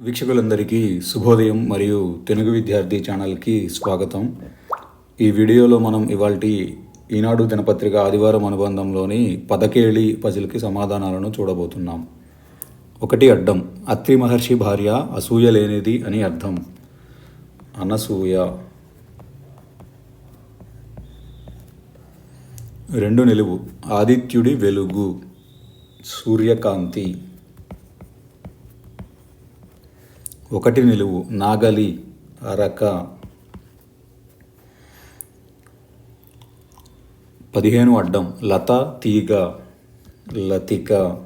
వీక్షకులందరికీ శుభోదయం మరియు తెలుగు విద్యార్థి ఛానల్కి స్వాగతం. ఈ వీడియోలో మనం ఇవాల్టి ఈనాడు దినపత్రిక ఆదివారం అనుబంధంలోని పదకేళి పజిల్కి సమాధానాలను చూడబోతున్నాం. ఒకటి అడ్డం అత్రి మహర్షి భార్య అసూయ లేనిది అని అర్థం. అనసూయ. రెండు నిలువు ఆదిత్యుడి వెలుగు సూర్యకాంతి. ఒకటి నిలువు నాగలి అరక. పదిహేను అడ్డం లత తీగ లతిక.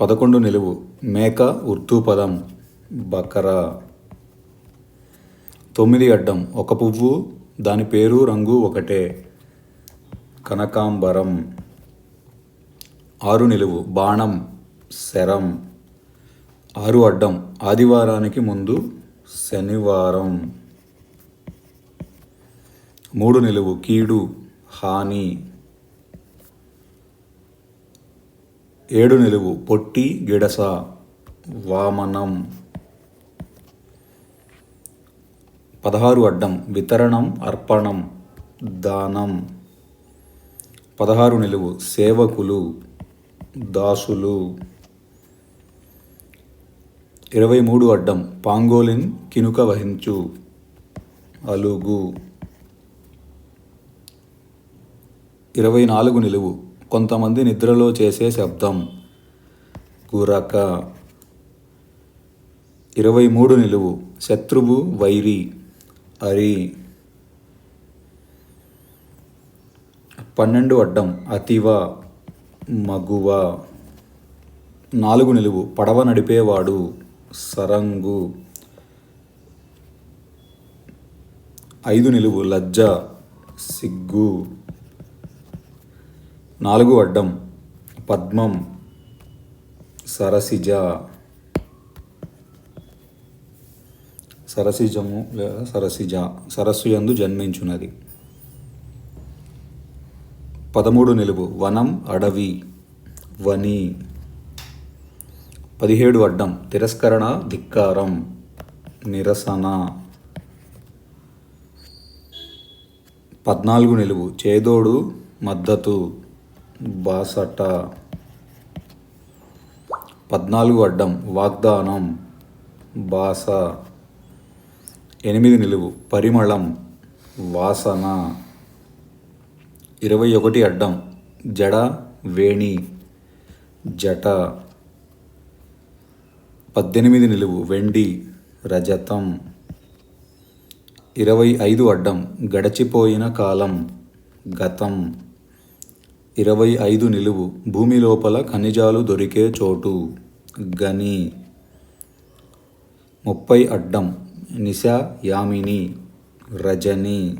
పదకొండు నిలువు మేక ఉర్దూ పదం బకరా. తొమ్మిది అడ్డం ఒక పువ్వు దాని పేరు రంగు ఒకటే. కనకాంబరం. ఆరు నిలువు బాణం శరం. ఆరు అడ్డం ఆదివారానికి ముందు శనివారం. మూడు నిలువు కీడు హాని. ఏడు నిలువు పొట్టి గిడస వామనం. పదహారు అడ్డం వితరణం అర్పణం దానం. పదహారు నిలువు సేవకులు దాసులు. ఇరవై మూడు అడ్డం పాంగోలిన్ కినుక వహించు. అలుగు. ఇరవై నాలుగు నిలువు. కొంతమంది నిద్రలో చేసే శబ్దం. గురక. ఇరవై మూడు నిలువు. శత్రువు వైరి. అరి. పన్నెండు అడ్డం. అతివ. మగువ. నాలుగు నిలువు. పడవ నడిపేవాడు. సరంగు. ఐదు నిలువు లజ్జ సిగ్గు. నాలుగు అడ్డం పద్మం సరసిజ. సరసిజము లేదా సరసిజ సరస్సు యందు జన్మించున్నది పదమూడు నిలువు వనం అడవి వని. పదిహేడు అడ్డం. తిరస్కరణ ధిక్కారం. నిరసన. పద్నాలుగు నిలువు. చేదోడు మద్దతు. బాసట. పద్నాలుగు అడ్డం. వాగ్దానం. బాస. ఎనిమిది నిలువు. పరిమళం. వాసన. ఇరవై ఒకటి అడ్డం. జడ వేణి. జట. పద్దెనిమిది నిలువు వెండి రజతం. ఇరవై ఐదు అడ్డం గడచిపోయిన కాలం గతం. ఇరవై ఐదు నిలువు భూమి లోపల ఖనిజాలు దొరికే చోటు గని. ముప్పై అడ్డం నిశా యామిని రజని.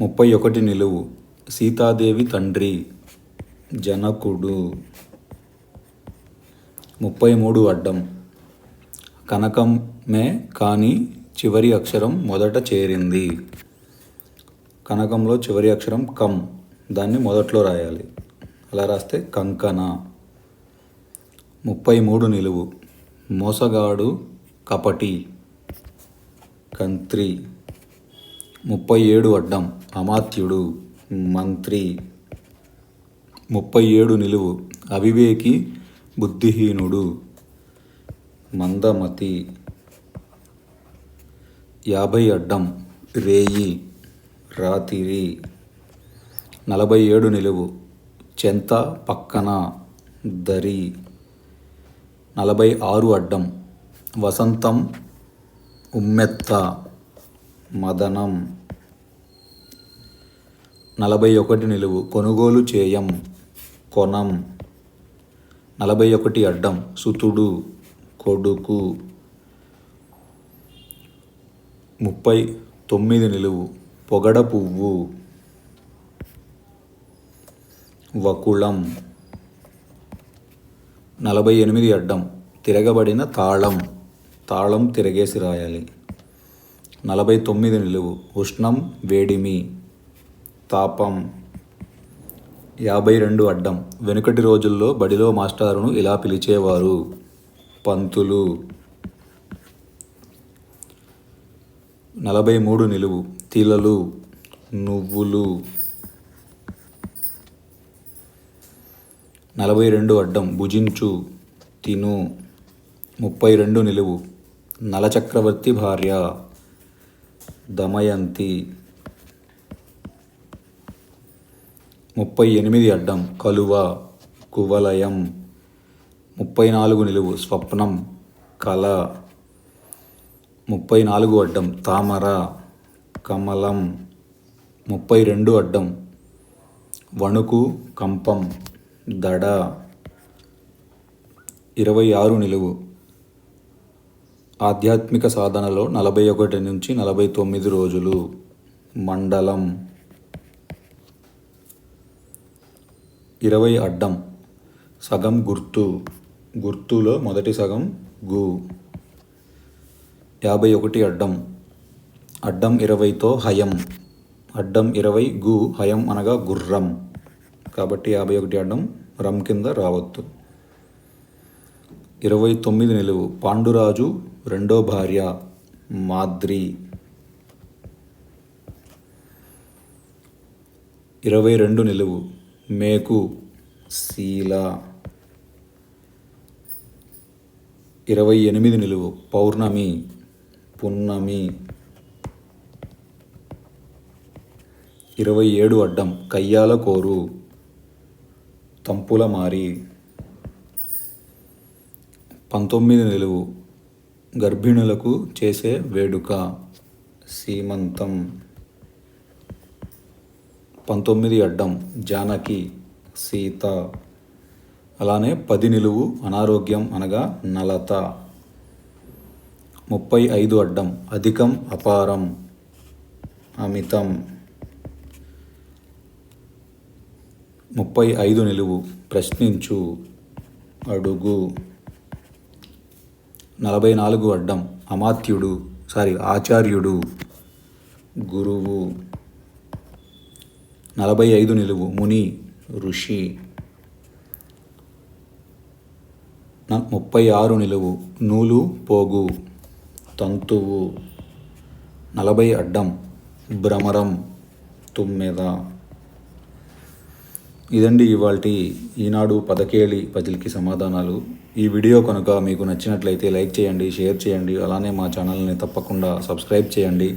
ముప్పై ఒకటి నిలువు సీతాదేవి తండ్రి జనకుడు. ముప్పై మూడు అడ్డం కనకమే కానీ చివరి అక్షరం మొదట చేరింది. కనకంలో చివరి అక్షరం కం. దాన్ని మొదట్లో రాయాలి. అలా రాస్తే కంకణ. ముప్పై మూడు నిలువు. మోసగాడు కపటి. కంత్రి. ముప్పై ఏడు అడ్డం. అమాత్యుడు. మంత్రి. ముప్పై ఏడు నిలువు. అవివేకి బుద్ధిహీనుడు మందమతి యాభై అడ్డం రేయి రాతిరి నలభై ఏడు నిలువు చెంత పక్కన దరి నలభై ఆరు అడ్డం వసంతం ఉమ్మెత్త మదనం నలభై ఒకటి నిలువు కొనుగోలు చేయం కొనం. నలభై ఒకటి అడ్డం సుతుడు కొడుకు. ముప్పై తొమ్మిది నిలువు పొగడ పువ్వు. వకుళం. నలభై ఎనిమిది అడ్డం తిరగబడిన తాళం. తాళం తిరగేసి రాయాలి. నలభై తొమ్మిది నిలువు ఉష్ణం వేడిమి. తాపం. యాభై రెండు అడ్డం. వెనుకటి రోజుల్లో బడిలో మాస్టారును ఇలా పిలిచేవారు. పంతులు. నలభై మూడు నిలువు. తిలలు. నువ్వులు. నలభై రెండు అడ్డం. భుజించు. తిను. ముప్పై రెండు నిలువు. నలచక్రవర్తి భార్య. దమయంతి. ముప్పై ఎనిమిది అడ్డం కలువ కువలయం. ముప్పై నాలుగు నిలువు స్వప్నం కళ. ముప్పై నాలుగు అడ్డం తామర కమలం. ముప్పై రెండు అడ్డం వణుకు కంపం దడ. ఇరవై ఆరు నిలువు. ఆధ్యాత్మిక సాధనలో నలభై ఒకటి నుంచి నలభై తొమ్మిది రోజులు. మండలం. ఇరవై అడ్డం. సగం గుర్తు. గుర్తులో మొదటి సగం గు. యాభై ఒకటి అడ్డం. అడ్డం ఇరవైతో హయం. అడ్డం ఇరవై గు హయం అనగా గుర్రం. కాబట్టి యాభై ఒకటి అడ్డం రం కింద రావద్దు. ఇరవై తొమ్మిది నిలువు. పాండురాజు రెండో భార్య మాద్రి. ఇరవై రెండు నిలువు. మేకు శీల. ఇరవై ఎనిమిది నిలువు. పౌర్ణమి పున్నమి. ఇరవై ఏడు అడ్డం. కయ్యాల కోరు. తంపుల మారి పంతొమ్మిది నిలువు. గర్భిణులకు చేసే వేడుక. సీమంతం. పంతొమ్మిది అడ్డం జానకి సీత అలానే పది నిలువు అనారోగ్యం అనగా నలత. ముప్పై ఐదు అడ్డం అధికం అపారం అమితం. ముప్పై ఐదు నిలువు ప్రశ్నించు అడుగు. నలభై నాలుగు అడ్డం అమాత్యుడు సారీ ఆచార్యుడు గురువు. నలభై ఐదు నిలువు. ముని ఋషి. ముప్పై ఆరు నిలువు. నూలు పోగు. తంతువు. నలభై అడ్డం. భ్రమరం. తుమ్మెద. ఇదండి ఇవాళ ఈనాడు పదకేళి పజిల్కి సమాధానాలు. ఈ వీడియో కనుక మీకు నచ్చినట్లయితే లైక్ చేయండి షేర్ చేయండి. అలానే మా ఛానల్ని తప్పకుండా సబ్స్క్రైబ్ చేయండి.